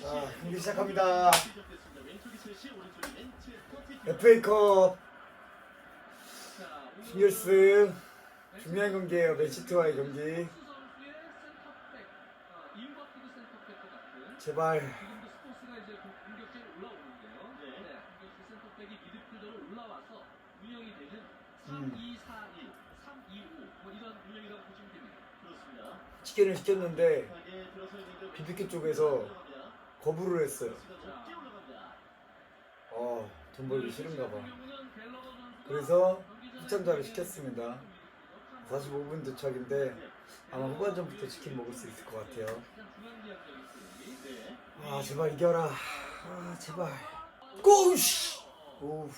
자, 경기 시작합니다. FA컵 싱글스 중요한 경기예요. 맨시티와의 경기. 제발 스포츠가 이제 공격적으로 올라오는데요. 네. 공격수 센터백이 미드필더로 올라와서 운영이 되는 3, 음. 2, 4, 1, 3, 2, 5. 뭐 이런 운영이라고 보시면 됩니다. 그렇습니다. 치킨을 시켰는데 BBQ 쪽에서 거부를 했어요. 어, 돈 벌기 싫은가 봐. 그래서 후참자를 시켰습니다. 45분 도착인데 아마 네. 후반전부터 치킨 먹을 수 있을 것 같아요. 아 제발 이겨라. 아 제발. 고우씨. 오.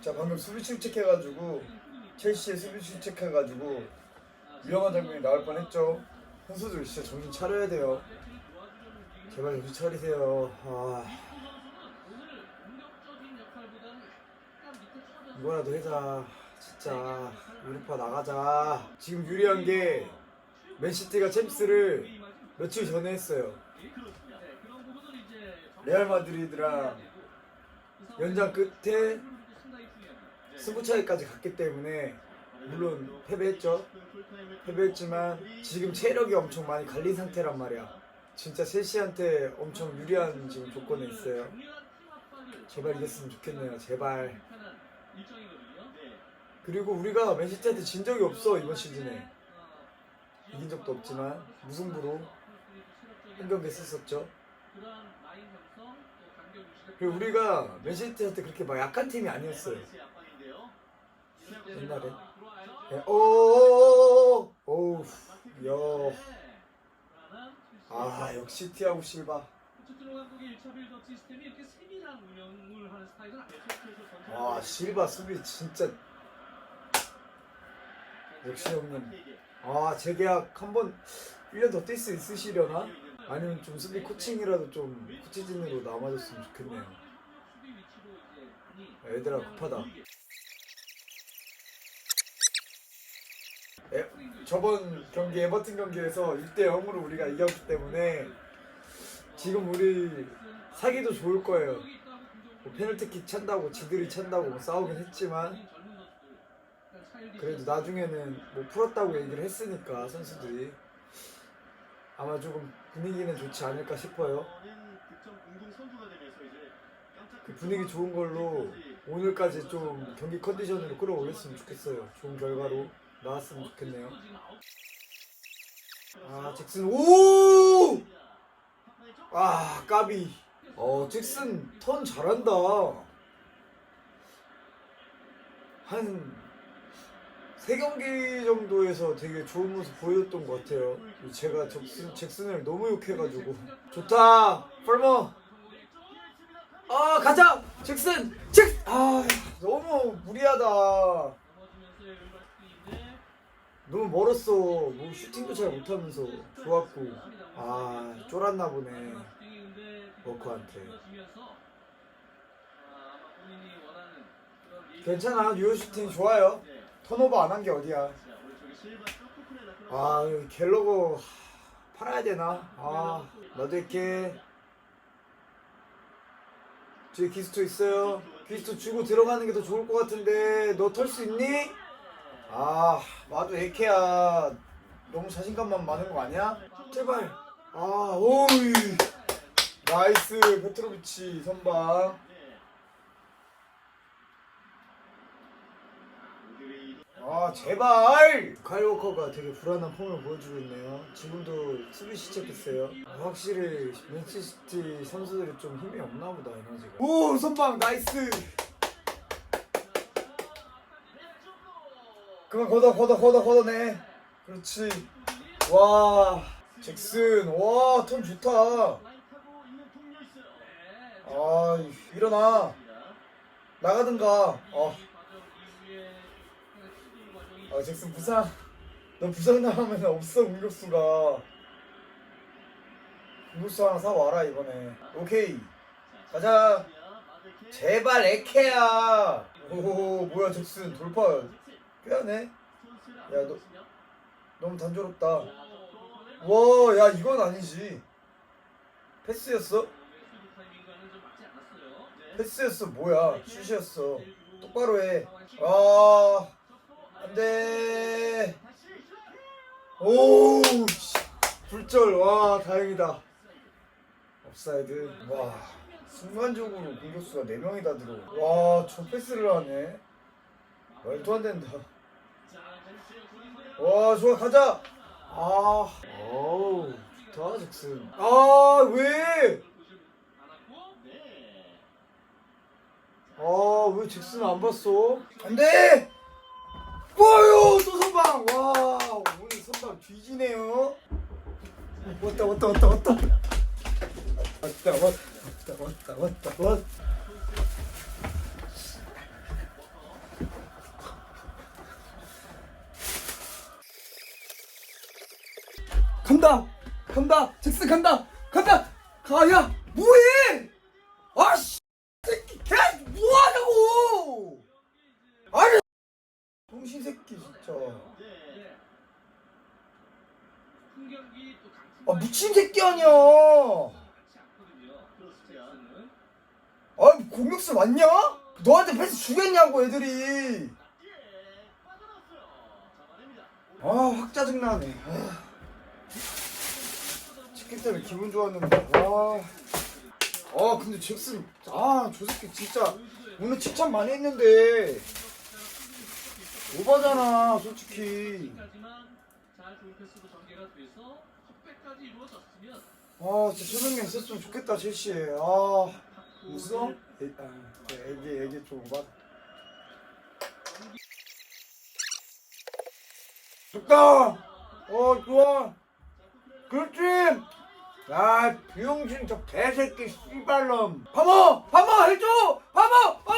자 방금 수비 출첵해가지고 첼시의 수비 출첵해가지고 위험한 장면이 나올 뻔했죠. 선수들 진짜 정신 차려야 돼요. 제발 정신 차리세요. 아 이거라도 해자. 진짜 유로파 나가자. 지금 유리한 게 맨시티가 챔스를 며칠 전에 했어요. 레알 마드리드랑 연장 끝에. 승부 차이까지 갔기 때문에 물론 패배했죠. 패배했지만 지금 체력이 엄청 많이 갈린 상태란 말이야. 진짜 첼시한테 엄청 유리한 지금 조건에 있어요. 제발 이겼으면 좋겠네요. 제발. 그리고 우리가 맨시티한테 진 적이 없어 이번 시즌에. 이긴 적도 없지만 무승부로 한 경기 했었죠. 그리고 우리가 맨시티한테 그렇게 막 약한 팀이 아니었어요. 옛날에. 네, 오오오오 오우 야. 아 역시 티아고 실바. 포체티노 감독의 1차 빌드업 시스템이 이렇게 세밀한 운영을 하는 스타일은 아니에요. 와 실바 수비 진짜 역시 형님. 아 재계약 한번 1년 더 뛸 수 있으시려나? 아니면 좀 수비 코칭이라도 좀 코치진으로 남아줬으면 좋겠네요. 얘들아 급하다. 에, 저번 경기 에버튼 경기에서 6대 0으로 우리가 이겼기 때문에 지금 우리 사기도 좋을 거예요. 뭐 페널티킥 찬다고 지들이 찬다고 뭐 싸우긴 했지만 그래도 나중에는 뭐 풀었다고 얘기를 했으니까 선수들이 아마 조금 분위기는 좋지 않을까 싶어요. 그 분위기 좋은 걸로 오늘까지 좀 경기 컨디션으로 끌어올렸으면 좋겠어요. 좋은 결과로 나왔으면 좋겠네요. 아 잭슨 오! 아 까비. 어 잭슨 턴 잘한다. 한 세 경기 정도에서 되게 좋은 모습 보여줬던 것 같아요. 제가 잭슨, 잭슨을 너무 욕해가지고 좋다 펄머 아 가자 잭슨 잭! 아 너무 무리하다 너무 멀었어. 뭐 슈팅도 잘 못하면서 좋았고. 아 쫄았나 보네 워커한테. 괜찮아 뉴어 슈팅 좋아요. 턴오버 안 한 게 어디야? 아 갤러거 팔아야 되나? 아 나도 이렇게. 뒤에 기스토 있어요? 기스토 주고 들어가는 게 더 좋을 것 같은데 너 털 수 있니? 아 나도 에케야 너무 자신감만 많은 거 아니야? 제발. 아 오이. 나이스 페트로비치 선방. 아 제발. 카이워커가 되게 불안한 폼을 보여주고 있네요. 지금도 수비 시작했어요. 아, 확실히 맨시티 선수들이 좀 힘이 없나 보다 에너지가. 오 선방 나이스 그만 걷어 걷어 걷어 걷어내. 그렇지. 와 잭슨. 와턴 좋다. 아 일어나. 나가든가. 어. 아 잭슨 부상. 너 부상 나가면 없어 공격수가. 공격수 하나 사와라 이번에. 오케이. 가자. 제발 에케야 오 뭐야 잭슨. 돌파 꽤하네 야 너 너무 단조롭다 와, 야 이건 아니지. 패스였어? 패스였어 뭐야? 슛이었어. 똑바로 해. 아, 안 돼. 오, 씨. 불절. 와, 다행이다. 업사이드. 와, 순간적으로 공격수가 4명이 다 들어. 와, 저 패스를 하네. 말도 안 된다. 와, 좋아, 가자. 아, 어우, 좋다, 잭슨. 아, 왜? 아, 왜 잭슨 안 봤어? 안 돼! 뭐요! 또 선방! 와, 오늘 선방 뒤지네요. 왔다, 왔다, 왔다, 왔다. 왔다, 왔다, 왔다, 왔다, 왔다, 간다! 간다! 잭슨 간다! 간다! 가야! 뭐해! 아씨! 새끼! 야! 뭐하냐고! 아니! 동신 새끼 진짜. 아 미친 새끼 아니야! 아 공격수 맞냐? 너한테 패스 주겠냐고 애들이. 아 확 짜증나네. 아. 치킨 때문에 기분 좋았는데. 와. 아 근데 잭슨 아저 새끼 진짜 오늘 칭찬 많이 했는데 오바잖아 솔직히. 아 진짜 게 있었으면 좋겠다 첼시에. 아 웃어? 애, 아, 애기 애기 좀 오바. 좋다. 어 좋아. 그렇지. 야 비용신 저 개새끼 씨발놈. 파모 파모 해줘. 파모. 아,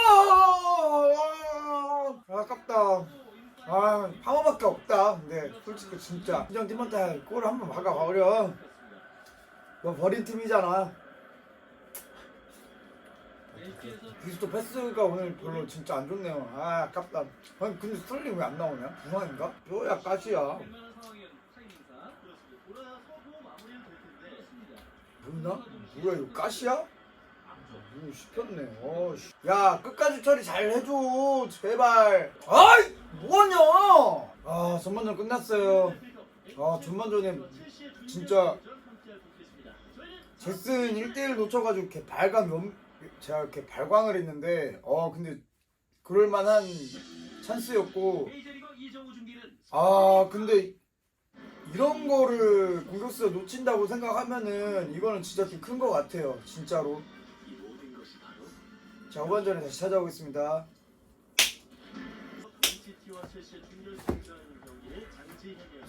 아, 아깝다. 아 파모밖에 없다. 근데 솔직히 진짜 그냥 팀한테 골 한번 막아 버려. 너 버린 팀이잖아. 비스토 패스가 오늘 별로 진짜 안 좋네요. 아 아깝다. 아니 근데 스털링 왜 안 나오냐? 부상인가? 뼈야 까지야. 뭐나? 뭐야 이거 까시야? 이거 씹혔네. 어, 씨. 야 끝까지 처리 잘 해줘 제발. 아이 뭐하냐? 아 전반전 끝났어요. 아 전반전에 진짜 잭슨 1대1 놓쳐가지고 이렇게 발광 연 제가 이렇게 발광을 했는데 어 근데 그럴만한 찬스였고 아 근데 이런 거를 공격수가 놓친다고 생각하면은 이거는 진짜 좀 큰 거 같아요 진짜로. 자 후반전에 다시 찾아오겠습니다.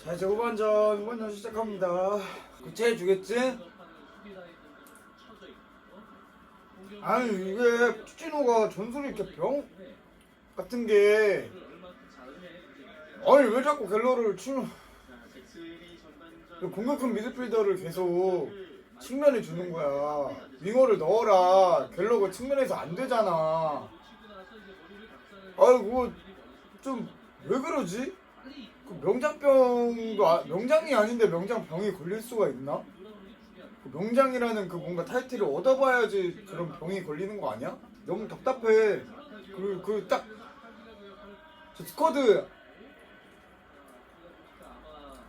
자 이제 후반전 후반전 시작합니다. 주겠지? 라인들도 쳐져 있고 아니 이게 추진호가 전술이 이렇게 병 같은 게. 아니 왜 자꾸 갤러를 치는 공격형 미드필더를 계속 측면에 주는 거야 윙어를 넣어라 갤러가 측면에서 안 되잖아 치고 나서 이제 머리를 감싸는 아이고 좀 왜 그러지? 그 명장병도 아, 명장이 아닌데 명장병이 걸릴 수가 있나? 그 명장이라는 그 뭔가 타이틀을 얻어봐야지 그런 병이 걸리는 거 아니야? 너무 답답해. 그리고 그딱 스쿼드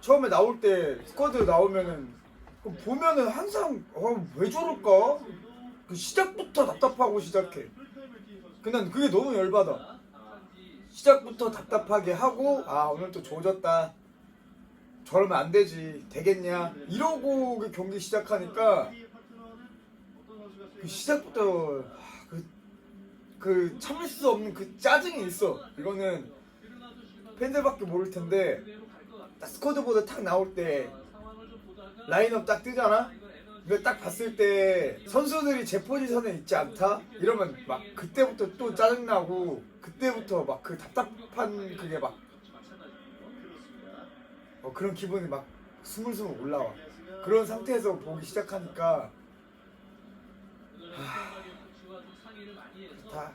처음에 나올 때 스쿼드 나오면은 그 보면은 항상 어, 왜 저럴까? 그 시작부터 답답하고 시작해. 근데 그게 너무 열받아. 시작부터 답답하게 하고 아 오늘 또 조졌다. 저러면 안 되지. 되겠냐? 이러고 그 경기 시작하니까 그 시작부터 하, 그, 그 참을 수 없는 그 짜증이 있어. 이거는 팬들밖에 모를 텐데 딱 스쿼드보드 탁 나올 때 라인업 딱 뜨잖아. 근데 딱 봤을 때 선수들이 제 포지션에 있지 않다? 이러면 막 그때부터 또 짜증나고 그때부터 막 그 답답한 그게 막 어, 그런 기분이 막 스물스물 올라와. 그런 상태에서 보기 시작하니까 좋다.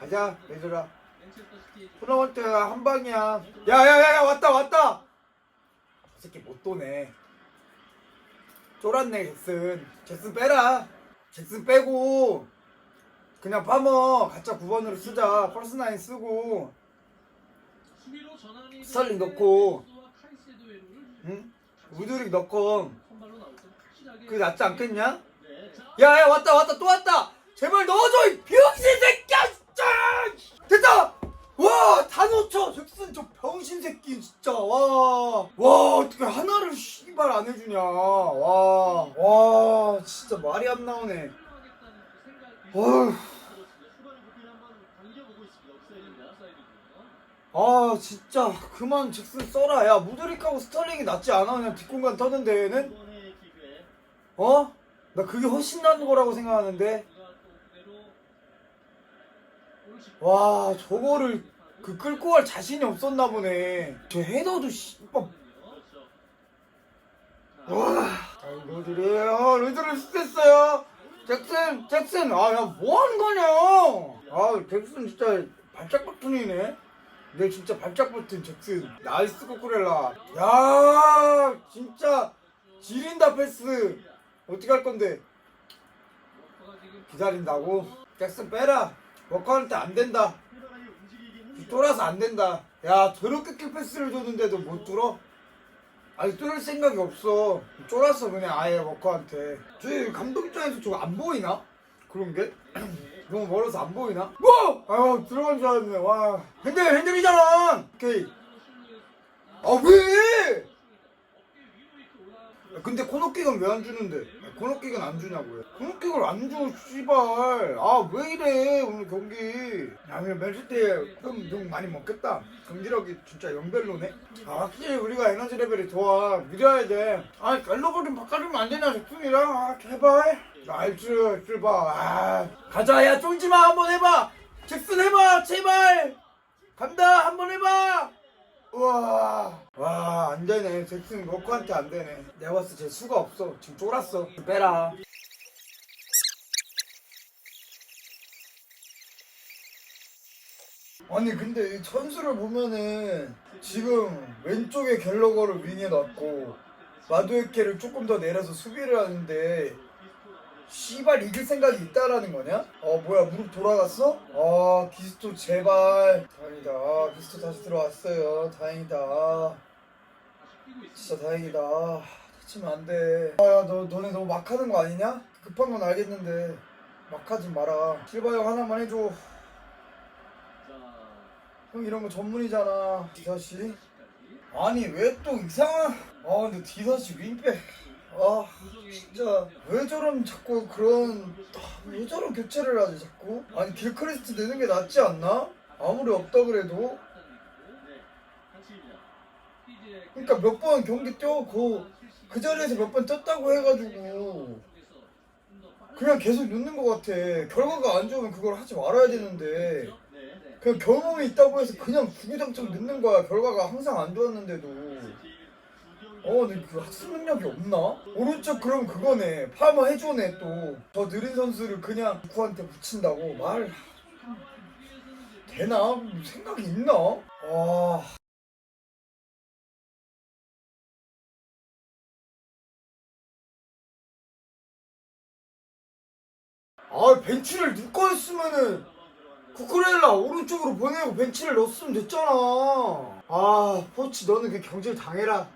가자 얘들아. 토너먼트 한 방이야. 야야야야 왔다 왔다. 저 새끼 못 도네. 쫄았네 잭슨 잭슨 빼라 잭슨 빼고 그냥 파머 가짜 9번으로 쓰자 펄스9 쓰고 수비로 전환이 스탈링 넣고. 응? 우드릭 넣고 그게 낫지 않겠냐? 야야 왔다 왔다 또 왔다 제발 넣어줘 이 병신 새끼야 됐다 와 다 놓쳐 잭슨 저 병신 새끼 진짜. 와 와 어떻게 하나를 씨발 안 해주냐. 와 와 진짜 말이 안 나오네. 어휴. 아 진짜 그만 잭슨 써라. 야 무드릭하고 스털링이 낫지 않아? 그냥 뒷공간 터는 데에는? 어? 나 그게 훨씬 나은 거라고 생각하는데 그가 또 그대로 골을 집- 와 저거를 그 끌고 갈 자신이 없었나 보네. 저 헤더도 씨발 그렇죠. 와 아, 로드리 아 로드리 스트했어요. 잭슨 잭슨. 아 야 뭐 하는 거냐? 아 잭슨 진짜 발작 버튼이네. 내 진짜 발작 버튼 잭슨. 나이스 코쿠렐라. 야 진짜 지린다 패스. 어떻게 할 건데? 기다린다고? 잭슨 빼라 워커한테 안 된다. 쫄아서 안 된다. 야 저렇게 킬 패스를 줬는데도 못 뚫어? 아니 뚫을 생각이 없어. 쫄았어 그냥 아예 워커한테. 저희 감독 입장에서 저거 안 보이나? 그런 게? 너무 멀어서 안 보이나? 뭐? 아유 들어간 줄 알았네. 와 핸들 핸들이잖아. 오케이. 아 왜? 야, 근데 코너킥은 왜 안 주는데? 코너킥은 안 주냐고요? 코너킥을 안 줘, 씨발. 아, 왜 이래, 오늘 경기. 야, 그냥 맨시티에 좀, 좀 많이 먹겠다. 경기력이 진짜 영별로네. 아, 확실히 우리가 에너지 레벨이 좋아. 밀어야 돼. 아, 갤러거 좀 바꿔주면 안 되냐, 제품이랑. 아, 제발. 나이스, 출발. 아, 가자, 야, 쫄지 마. 한번 해봐. 잭슨 해봐, 제발. 간다, 한번 해봐. 우와. 와 안되네. 잭슨 워커한테 안되네. 내가 봤을 때 쟤 수가 없어. 지금 쫄았어. 빼라. 아니 근데 이 선수를 보면은 지금 왼쪽에 갤러거를 윙에 놨고 마두에케를 조금 더 내려서 수비를 하는데 씨발 이길 생각이 있다라는 거냐? 어 뭐야 무릎 돌아갔어? 아 기스토 제발. 다행이다. 아, 기스토 다시 들어왔어요. 다행이다. 진짜 다행이다. 다치면 안돼. 아야 너 너네 너무 막 하는 거 아니냐? 급한 건 알겠는데. 막 하지 마라. 실바 형 하나만 해줘. 자, 형 이런 거 전문이잖아. 디사씨? 아니 왜 또 이상한 아 근데 디사씨 윙백 아 진짜. 왜 저런 자꾸 그런 아, 왜 저런 교체를 하지 자꾸? 아니 길크리스트 내는 게 낫지 않나? 아무리 없다 그래도. 그러니까 몇 번 경기 뛰고 그 자리에서 몇번 떴다고 해가지고. 그냥 계속 넣는 것 같아. 결과가 안 좋으면 그걸 하지 말아야 되는데. 네. 그냥 경험이 있다고 해서 그냥 구구장창 넣는 거야. 결과가 항상 안 좋았는데도 어, 근데 그 학습 능력이 없나? 오른쪽 그럼 그거네. 파마 해주네 또. 저 느린 선수를 그냥 누구한테 붙인다고 말 되나? 생각이 있나? 아. 아 벤치를 누가 했으면은 쿠쿠렐라 오른쪽으로 보내고 벤치를 넣었으면 됐잖아. 아 포치 너는 그 경질 당해라.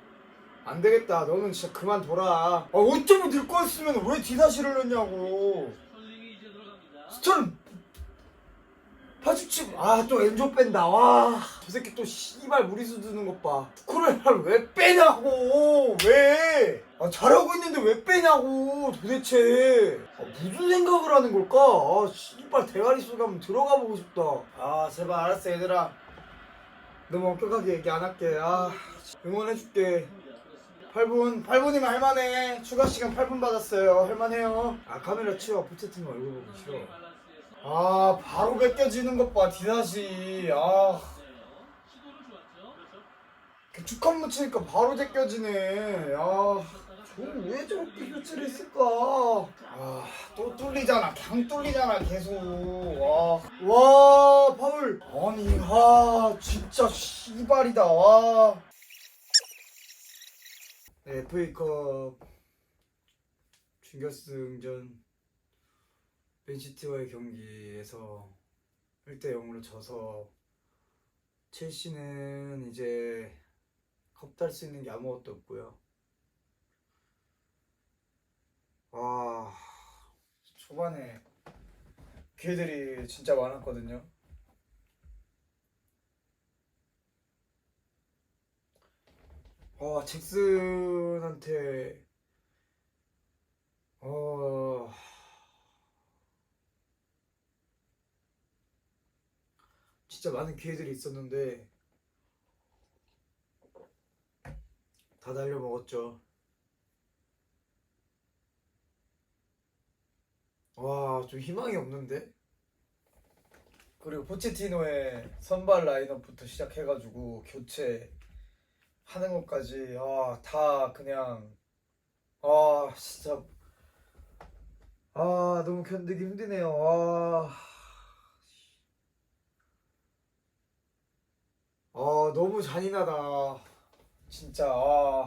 안 되겠다. 너는 진짜 그만둬라. 아 어쩌면 늘 거였으면 왜 디사시를 넣냐고. 스턴! 파주치 아또 엔조 뺀다 와 저 새끼 또 씨발 무리수 드는 것봐. 쿠쿠렐라를 왜 빼냐고. 왜? 아, 잘하고 있는데 왜 빼냐고 도대체. 아, 무슨 생각을 하는 걸까? 아 씨발 대가리 속 한번 들어가 보고 싶다. 아 제발 알았어 얘들아. 너무 엄격하게 얘기 안 할게. 아 응원해줄게 8분 8분이면 할만해. 추가 시간 8분 받았어요. 할만해요. 아 카메라 치워. 포체팅 얼굴 보기 싫어 아 바로 벗겨지는 것 봐 디다시. 아. 시도를 좋았죠. 그 묻히니까 바로 벗겨지네. 아 저는 왜 저렇게 교체를 했을까? 아 또 뚫리잖아. 그냥 뚫리잖아 계속. 와, 와 파울. 아니 아 진짜 씨발이다. 와. 네, FA컵 준결승전 맨시티와의 경기에서 1대 0으로 져서 첼시는 이제 컵탈 수 있는 게 아무것도 없고요. 와 초반에 기회들이 진짜 많았거든요. 와 잭슨한테 어 진짜 많은 기회들이 있었는데 다 날려 먹었죠. 와, 좀 희망이 없는데? 그리고 포체티노의 선발 라인업부터 시작해가지고 교체 하는 것까지 아, 다 그냥 아, 진짜 아, 너무 견디기 힘드네요. 아. 아, 너무 잔인하다. 진짜 아.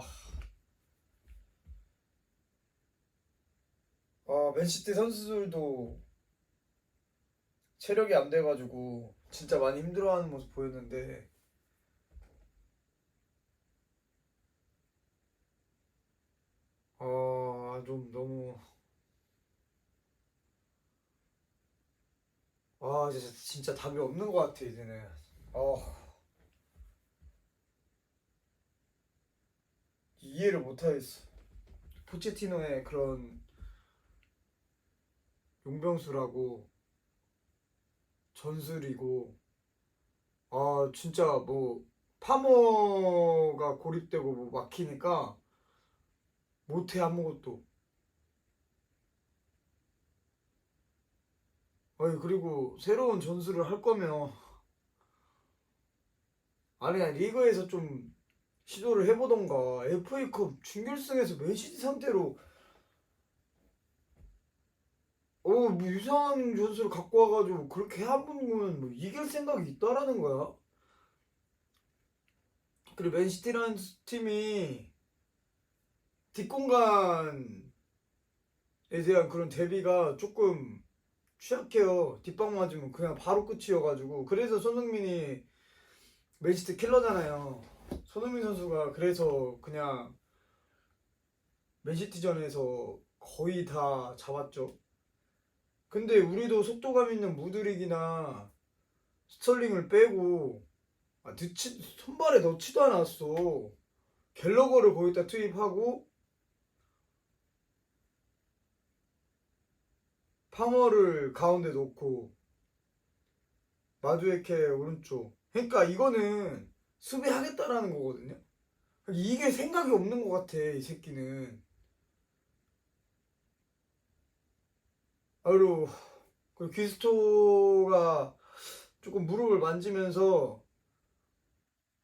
아, 맨시티 선수들도 체력이 안 돼가지고 진짜 많이 힘들어하는 모습 보였는데 아, 좀 너무 아, 진짜, 진짜 답이 없는 것 같아 이제는. 아, 이해를 못 하겠어. 포체티노의 그런 용병수라고 전술이고 아 진짜 뭐 파머가 고립되고 뭐 막히니까 못해 아무것도. 아니 그리고 새로운 전술을 할 거면 아니 그냥 리그에서 좀 시도를 해보던가. FA컵 준결승에서 맨시티 상대로. 어, 뭐 이상한 전술을 갖고 와가지고 그렇게 한번은 뭐 이길 생각이 있다라는 거야. 그리고 맨시티라는 팀이 뒷공간에 대한 그런 대비가 조금 취약해요. 뒷방 맞으면 그냥 바로 끝이어가지고 그래서 손흥민이 맨시티 킬러잖아요. 손흥민 선수가 그래서 그냥 맨시티전에서 거의 다 잡았죠. 근데 우리도 속도감 있는 무드릭이나 스털링을 빼고 아, 넣지, 손발에 넣지도 않았어. 갤러거를 거기다 투입하고 파머를 가운데 놓고 마두에케 오른쪽. 그러니까 이거는 수비하겠다라는 거거든요. 이게 생각이 없는 것 같아 이 새끼는. 아유, 그 귀스토가 조금 무릎을 만지면서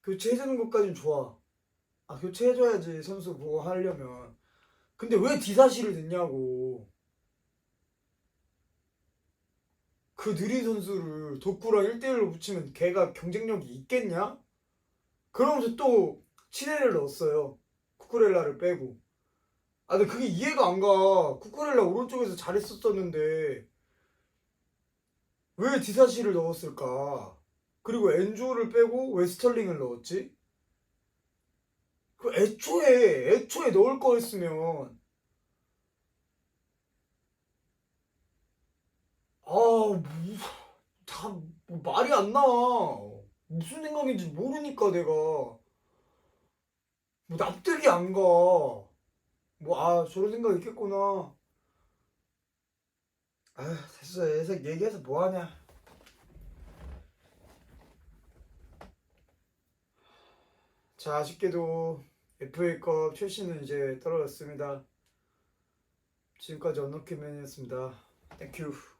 교체해주는 것까진 좋아. 아, 교체해줘야지, 선수 보고 하려면. 근데 왜 디사시를 넣냐고. 그 느린 선수를 덕구랑 1대1로 붙이면 걔가 경쟁력이 있겠냐? 그러면서 또 치네를 넣었어요. 쿠쿠렐라를 빼고. 아, 근데 그게 이해가 안 가. 쿠쿠렐라 오른쪽에서 잘했었었는데 왜 디사시를 넣었을까? 그리고 엔조를 빼고 웨스털링을 넣었지? 그 애초에 애초에 넣을 거였으면 아, 뭐, 다뭐 말이 안 나와. 무슨 생각인지 모르니까 내가 뭐 납득이 안 가. 뭐, 아, 저런 생각 있겠구나. 아, 됐어. 예색 얘기해서 뭐하냐. 자, 아쉽게도 FA컵 출신은 이제 떨어졌습니다. 지금까지 언더캐맨이었습니다. 땡큐.